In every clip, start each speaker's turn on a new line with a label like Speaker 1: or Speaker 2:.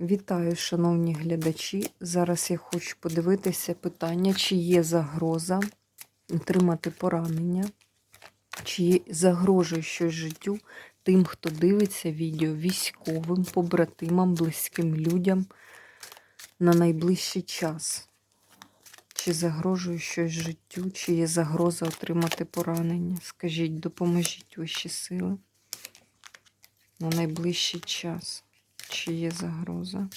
Speaker 1: Вітаю, шановні глядачі. Зараз я хочу подивитися питання, чи є загроза отримати поранення, чи є загрожує щось життю тим, хто дивиться відео військовим, побратимам, близьким людям на найближчий час. Чи загрожує щось життю, чи є загроза отримати поранення? Скажіть, допоможіть вищі сили на найближчий час. Чи є загроза?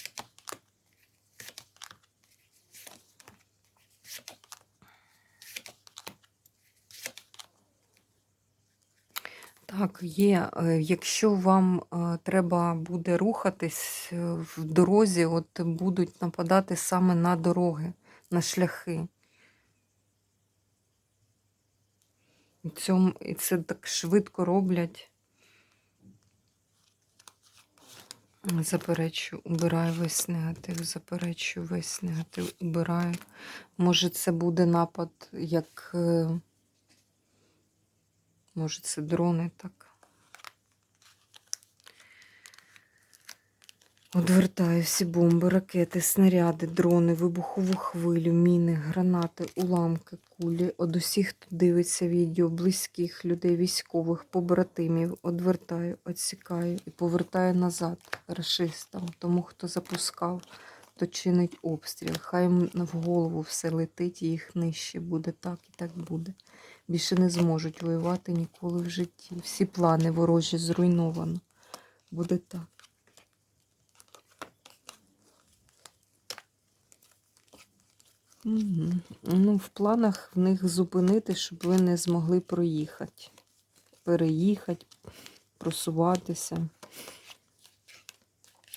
Speaker 1: Так, є. Е, Якщо вам е, треба буде рухатись е, в дорозі, от будуть нападати саме на дороги, на шляхи. І це так швидко роблять. Заперечую, убираю весь негатив, заперечую весь негатив, убираю. Може, це буде напад, як. е, Може, це дрони так. Одвертаю всі бомби, ракети, снаряди, дрони, вибухову хвилю, міни, гранати, уламки, кулі. Од усіх, хто дивиться відео, близьких людей, військових, побратимів, одвертаю, відсікаю і повертаю назад рашистам, тому хто запускав, хто чинить обстріл. Хай в голову все летить і їх нижче буде так і так буде. Більше не зможуть воювати ніколи в житті. Всі плани ворожі зруйновано. Буде так. Угу. Ну, в планах в них зупинити, щоб ви не змогли проїхати. Переїхати, просуватися.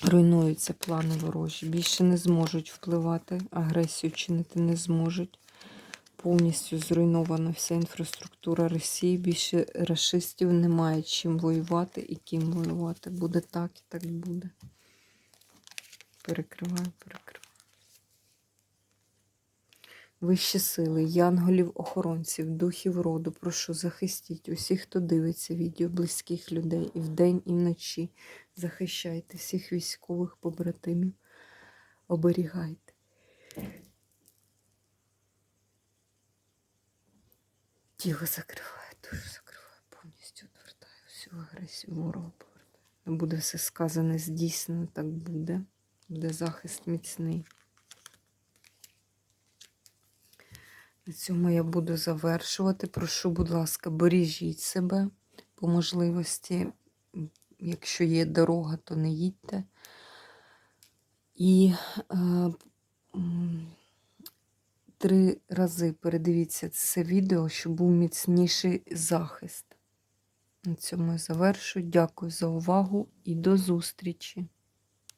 Speaker 1: Руйнуються плани ворожі. Більше не зможуть впливати, агресію чинити не зможуть. Повністю зруйнована вся інфраструктура Росії. Більше расистів немає чим воювати і ким воювати. Буде так і так буде. Перекриваю, перекриваю. Вищі сили, янголів, охоронців, духів роду, прошу захистіть усіх, хто дивиться відео близьких людей і вдень, і вночі. Захищайте всіх військових побратимів, оберігайте. Тіло закриває, душу закриває, повністю відвертаю всю агресію ворога повертаю. Буде все сказане, здійснено, так буде. Буде захист міцний. На цьому я буду завершувати. Прошу, будь ласка, бережіть себе по можливості. Якщо є дорога, то не їдьте. І е, три рази передивіться це відео, щоб був міцніший захист. На цьому я завершую. Дякую за увагу і до зустрічі!